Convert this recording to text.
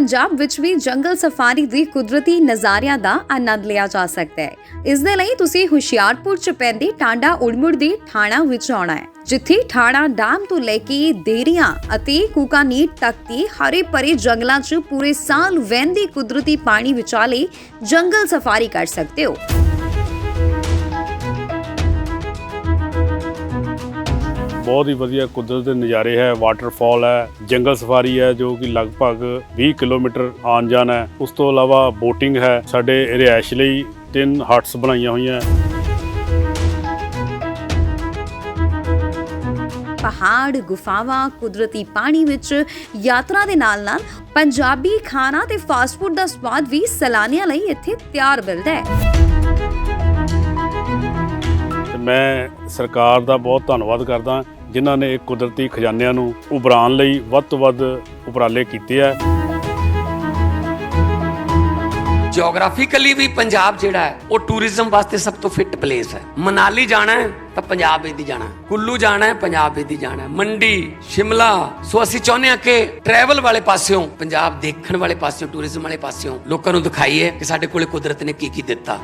ਪੰਜਾਬ ਵਿੱਚ ਵੀ ਜੰਗਲ ਸਫਾਰੀ ਦੀ ਕੁਦਰਤੀ ਨਜ਼ਾਰਿਆਂ ਦਾ ਆਨੰਦ ਲਿਆ ਜਾ ਸਕਦਾ ਹੈ। ਇਸ ਦੇ ਲਈ ਤੁਸੀਂ ਹੁਸ਼ਿਆਰਪੁਰ ਚ ਪੈਂਦੀ ਟਾਂਡਾ ਉੜਮੁੜ ਦੀ ਥਾਣਾ ਵਿੱਚ ਆਉਣਾ ਹੈ। ਜਿੱਥੇ ਥਾਣਾ ਡਾਮ ਤੋਂ ਲੈ ਕੇ ਦੇਰੀਆਂ ਅਤੇ ਕੁਕਾਨੀਟ ਤੱਕ ਦੀ ਹਰੇ ਭਰੇ ਜੰਗਲਾਂ 'ਚ ਪੂਰੇ ਸਾਲ ਵਹਿੰਦੀ ਕੁਦਰਤੀ ਪਾਣੀ ਵਿਚਾਲੇ ਜੰਗਲ ਸਫਾਰੀ ਕਰ ਸਕਦੇ ਹੋ। ਬਹੁਤ ਹੀ ਵਧੀਆ ਕੁਦਰਤ ਦੇ ਨਜ਼ਾਰੇ ਹੈ ਵਾਟਰਫਾਲ ਹੈ ਜੰਗਲ ਸਫਾਰੀ ਹੈ ਜੋ ਕਿ ਲਗਭਗ 20 ਕਿਲੋਮੀਟਰ ਆਉਣ ਜਾਣ ਹੈ। ਉਸ ਤੋਂ ਇਲਾਵਾ ਬੋਟਿੰਗ ਹੈ ਸਾਡੇ ਰਿਹਾਇਸ਼ ਲਈ ਤਿੰਨ ਹਟਸ ਬਣਾਈਆਂ ਹੋਈਆਂ ਪਹਾੜ ਗੁਫਾਵਾਂ ਕੁਦਰਤੀ ਪਾਣੀ ਵਿੱਚ ਯਾਤਰਾ ਦੇ ਨਾਲ-ਨਾਲ ਪੰਜਾਬੀ ਖਾਣਾ ਤੇ ਫਾਸਟ ਫੂਡ ਦਾ ਸਵਾਦ ਵੀ ਸੈਲਾਨੀਆਂ ਲਈ ਇੱਥੇ ਤਿਆਰ ਮਿਲਦਾ ਹੈ। ਮੈਂ ਸਰਕਾਰ ਦਾ ਬਹੁਤ ਧੰਨਵਾਦ ਕਰਦਾ ਜਿਨ੍ਹਾਂ ਨੇ ਕੁਦਰਤੀ ਖਜ਼ਾਨਿਆਂ ਨੂੰ ਉਭਰਾਉਣ ਲਈ ਵੱਧ ਤੋਂ ਵੱਧ ਉਪਰਾਲੇ ਕੀਤੇ ਆ। ਜੀਓਗ੍ਰਾਫਿਕਲੀ ਵੀ ਪੰਜਾਬ ਜਿਹੜਾ ਹੈ, ਉਹ ਟੂਰਿਜ਼ਮ ਵਾਸਤੇ ਸਭ ਤੋਂ ਫਿੱਟ ਪਲੇਸ ਹੈ। ਮਨਾਲੀ ਜਾਣਾ ਹੈ, ਤਾਂ ਪੰਜਾਬ ਵਿੱਚ ਜਾਣਾ ਕੁੱਲੂ ਜਾਣਾ ਹੈ, ਪੰਜਾਬ ਵਿੱਚ ਜਾਣਾ ਮੰਡੀ, ਸ਼ਿਮਲਾ, ਸੋ ਅਸੀਂ ਚਾਹੁੰਦੇ ਹਾਂ ਕਿ ਟਰੈਵਲ ਵਾਲੇ ਪਾਸਿਓਂ, ਪੰਜਾਬ ਦੇਖਣ ਵਾਲੇ ਪਾਸਿਓਂ ਟੂਰਿਜ਼ਮ ਵਾਲੇ ਪਾਸਿਓਂ ਲੋਕਾਂ ਨੂੰ ਦਿਖਾਈਏ ਕਿ ਸਾਡੇ ਕੋਲੇ ਕੁਦਰਤ ਨੇ ਕੀ ਕੀ ਦਿੱਤਾ।